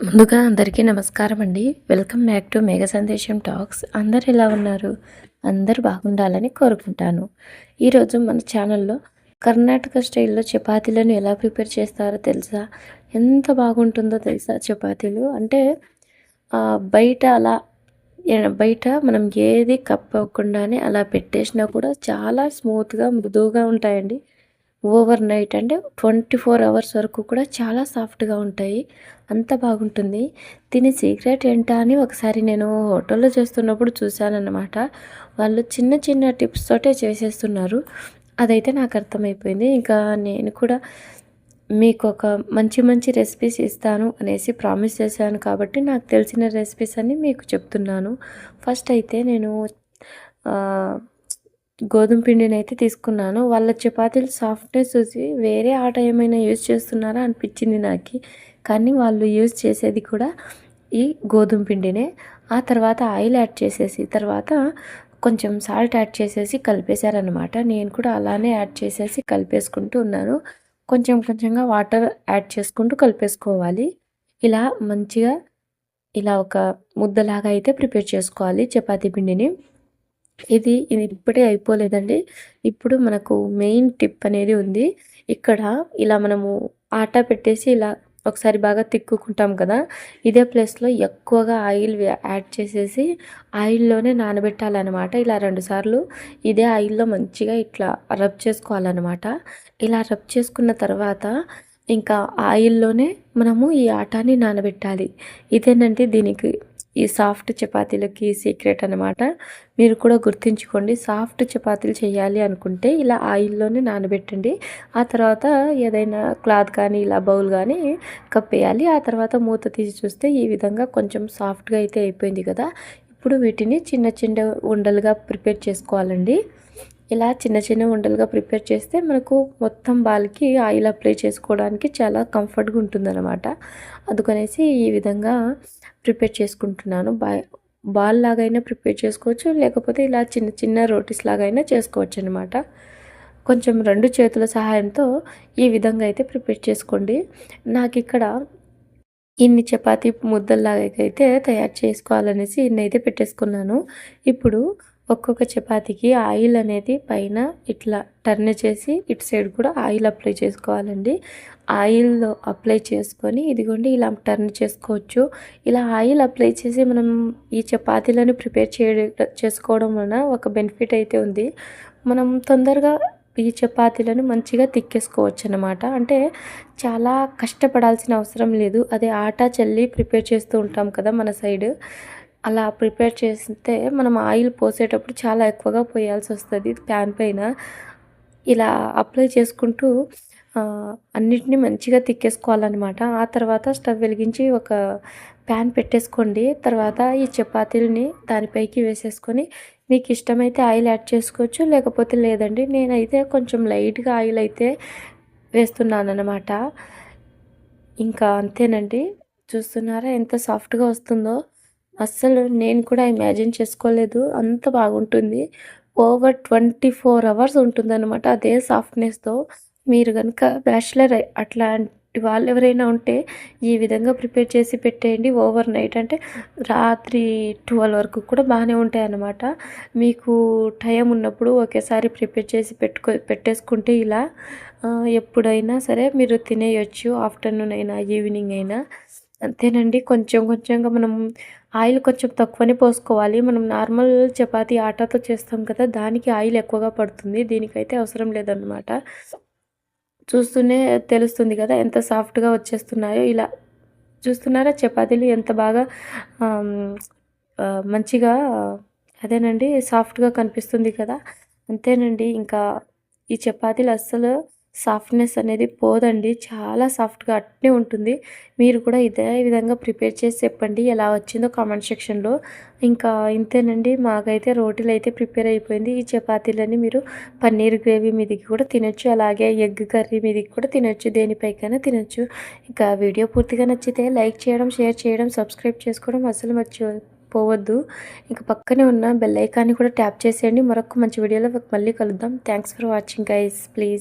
ముందుగా అందరికీ నమస్కారం అండి. వెల్కమ్ బ్యాక్ టు మేఘ సందేశం టాక్స్. అందరు ఎలా ఉన్నారు? అందరూ బాగుండాలని కోరుకుంటాను. ఈరోజు మన ఛానల్లో కర్ణాటక స్టైల్లో చపాతీలను ఎలా ప్రిపేర్ చేస్తారో తెలుసా? ఎంత బాగుంటుందో తెలుసా చపాతీలు? అంటే బయట అలా బయట మనం ఏది కప్పకుండానే అలా పెట్టేసినా కూడా చాలా స్మూత్గా మృదువుగా ఉంటాయండి. ఓవర్ నైట్ అంటే ట్వంటీ ఫోర్ అవర్స్ వరకు కూడా చాలా సాఫ్ట్గా ఉంటాయి. అంత బాగుంటుంది. దీని సీక్రెట్ ఏంటా అని ఒకసారి నేను హోటల్లో చేస్తున్నప్పుడు చూశానన్నమాట. వాళ్ళు చిన్న చిన్న టిప్స్ తోటే చేసేస్తున్నారు. అదైతే నాకు అర్థమైపోయింది. ఇంకా నేను కూడా మీకు ఒక మంచి మంచి రెసిపీస్ ఇస్తాను అనేసి ప్రామిస్ చేశాను కాబట్టి నాకు తెలిసిన రెసిపీస్ అన్నీ మీకు చెప్తున్నాను. ఫస్ట్ అయితే నేను గోధుమ పిండిని అయితే తీసుకున్నాను. వాళ్ళ చపాతీలు సాఫ్ట్నెస్ చూసి వేరే ఆట ఏమైనా యూజ్ చేస్తున్నారా అనిపించింది నాకు. కానీ వాళ్ళు యూజ్ చేసేది కూడా ఈ గోధుమ పిండినే. ఆ తర్వాత ఆయిల్ యాడ్ చేసేసి తర్వాత కొంచెం సాల్ట్ యాడ్ చేసేసి కలిపేశారనమాట నేను కూడా అలానే యాడ్ చేసేసి కలిపేసుకుంటూ ఉన్నాను. కొంచెం కొంచెంగా వాటర్ యాడ్ చేసుకుంటూ కలిపేసుకోవాలి. ఇలా మంచిగా ఇలా ఒక ముద్దలాగా అయితే ప్రిపేర్ చేసుకోవాలి చపాతీ పిండిని. ఇది ఇది ఇప్పుడే అయిపోలేదండి. ఇప్పుడు మనకు మెయిన్ టిప్ అనేది ఉంది. ఇక్కడ ఇలా మనము ఆటా పెట్టేసి ఇలా ఒకసారి బాగా తిక్కుకుంటాం కదా ఇదే ప్లేస్లో ఎక్కువగా ఆయిల్ యాడ్ చేసేసి ఆయిల్లోనే నానబెట్టాలన్నమాట. ఇలా రెండుసార్లు ఇదే ఆయిల్లో మంచిగా ఇట్లా రబ్ చేసుకోవాలన్నమాట. ఇలా రబ్ చేసుకున్న తర్వాత ఇంకా ఆయిల్లోనే మనము ఈ ఆటాని నానబెట్టాలి. ఇదేనండి దీనికి ఈ సాఫ్ట్ చపాతీలకి సీక్రెట్ అనమాట మీరు కూడా గుర్తుంచుకోండి సాఫ్ట్ చపాతీలు చేయాలి అనుకుంటే ఇలా ఆయిల్లోనే నానబెట్టండి. ఆ తర్వాత ఏదైనా క్లాత్ కానీ ఇలా బౌల్ కానీ కప్పేయాలి. ఆ తర్వాత మూత తీసి చూస్తే ఈ విధంగా కొంచెం సాఫ్ట్గా అయితే అయిపోయింది కదా. ఇప్పుడు వీటిని చిన్న చిన్న ఉండలుగా ప్రిపేర్ చేసుకోవాలండి. ఇలా చిన్న చిన్న ఉండలుగా ప్రిపేర్ చేస్తే మనకు మొత్తం బాల్కి ఆయిల్ అప్లై చేసుకోవడానికి చాలా కంఫర్ట్గా ఉంటుందన్నమాట. అందుకనేసి ఈ విధంగా ప్రిపేర్ చేసుకుంటున్నాను. బా బాల్ లాగైనా ప్రిపేర్ చేసుకోవచ్చు లేకపోతే ఇలా చిన్న చిన్న రోటీస్ లాగైనా చేసుకోవచ్చు అనమాట కొంచెం రెండు చేతుల సహాయంతో ఈ విధంగా అయితే ప్రిపేర్ చేసుకోండి. నాకు ఇక్కడ ఇన్ని చపాతీ ముద్దల్లాగైతే అయితే తయారు చేసుకోవాలనేసి ఇన్ని అయితే పెట్టేసుకున్నాను. ఇప్పుడు ఒక్కొక్క చపాతీకి ఆయిల్ అనేది పైన ఇట్లా టర్న్ చేసి ఇటు సైడ్ కూడా ఆయిల్ అప్లై చేసుకోవాలండి. ఆయిల్ అప్లై చేసుకొని ఇదిగోండి ఇలా టర్న్ చేసుకోవచ్చు. ఇలా ఆయిల్ అప్లై చేసి మనం ఈ చపాతీలను ప్రిపేర్ చేయడం చేసుకోవడం వలన ఒక బెనిఫిట్ అయితే ఉంది. మనం తొందరగా ఈ చపాతీలను మంచిగా తిక్కేసుకోవచ్చు అనమాట అంటే చాలా కష్టపడాల్సిన అవసరం లేదు. అదే ఆటా చల్లి ప్రిపేర్ చేస్తూ ఉంటాం కదా మన సైడ్. అలా ప్రిపేర్ చేస్తే మనం ఆయిల్ పోసేటప్పుడు చాలా ఎక్కువగా పోయాల్సి వస్తుంది ప్యాన్ పైన. ఇలా అప్లై చేసుకుంటూ అన్నిటినీ మంచిగా తిక్కేసుకోవాలన్నమాట. ఆ తర్వాత స్టవ్ వెలిగించి ఒక ప్యాన్ పెట్టేసుకోండి. తర్వాత ఈ చపాతీలని దానిపైకి వేసేసుకొని మీకు ఇష్టమైతే ఆయిల్ యాడ్ చేసుకోవచ్చు లేకపోతే లేదండి. నేనైతే కొంచెం లైట్గా ఆయిల్ అయితే వేస్తున్నాను అనమాట ఇంకా అంతేనండి. చూస్తున్నారా ఎంత సాఫ్ట్గా వస్తుందో. అస్సలు నేను కూడా ఇమాజిన్ చేసుకోలేదు. అంత బాగుంటుంది. ఓవర్ ట్వంటీ ఫోర్ అవర్స్ ఉంటుందన్నమాట అదే సాఫ్ట్నెస్తో మీరు కనుక బ్యాచిలర్ అట్లాంటి వాళ్ళు ఎవరైనా ఉంటే ఈ విధంగా ప్రిపేర్ చేసి పెట్టేయండి. ఓవర్ నైట్ అంటే రాత్రి ట్వెల్వ్ వరకు కూడా బాగానే ఉంటాయి అన్నమాట మీకు టైం ఉన్నప్పుడు ఒకేసారి ప్రిపేర్ చేసి పెట్టుకో పెట్టేసుకుంటే ఇలా ఎప్పుడైనా సరే మీరు తినేయచ్చు. ఆఫ్టర్నూన్ అయినా ఈవినింగ్ అయినా. అంతేనండి. కొంచెం కొంచెంగా మనం ఆయిల్ కొంచెం తక్కువనే పోసుకోవాలి. మనం నార్మల్ చపాతి ఆటాతో చేస్తాం కదా దానికి ఆయిల్ ఎక్కువగా పడుతుంది. దీనికైతే అవసరం లేదన్నమాట. చూస్తూనే తెలుస్తుంది కదా ఎంత సాఫ్ట్గా వచ్చేస్తున్నాయో. ఇలా చూస్తున్నారా? చపాతీలు ఎంత బాగా మంచిగా అదేనండి సాఫ్ట్గా కనిపిస్తుంది కదా. అంతేనండి. ఇంకా ఈ చపాతీలు అస్సలు సాఫ్ట్నెస్ అనేది పోదండి. చాలా సాఫ్ట్గా అట్నే ఉంటుంది. మీరు కూడా ఇదే విధంగా ప్రిపేర్ చేసి చెప్పండి. ఎలా వచ్చిందో కామెంట్ సెక్షన్లో. ఇంకా ఇంతేనండి. మాకైతే రోటీలు అయితే ప్రిపేర్ అయిపోయింది. ఈ చపాతీలన్నీ మీరు పన్నీర్ గ్రేవీ మీదకి కూడా తినొచ్చు. అలాగే ఎగ్ కర్రీ మీదకి కూడా తినొచ్చు. దేనిపైకైనా తినొచ్చు. ఇంకా వీడియో పూర్తిగా నచ్చితే లైక్ చేయడం షేర్ చేయడం సబ్స్క్రైబ్ చేసుకోవడం అసలు మర్చిపోవద్దు. పోవద్దు ఇంకా పక్కనే ఉన్న బెల్ ఐకాన్ని కూడా ట్యాప్ చేసేయండి. మరొక మంచి వీడియోలో మళ్ళీ కలుద్దాం. Thanks for watching guys. Please.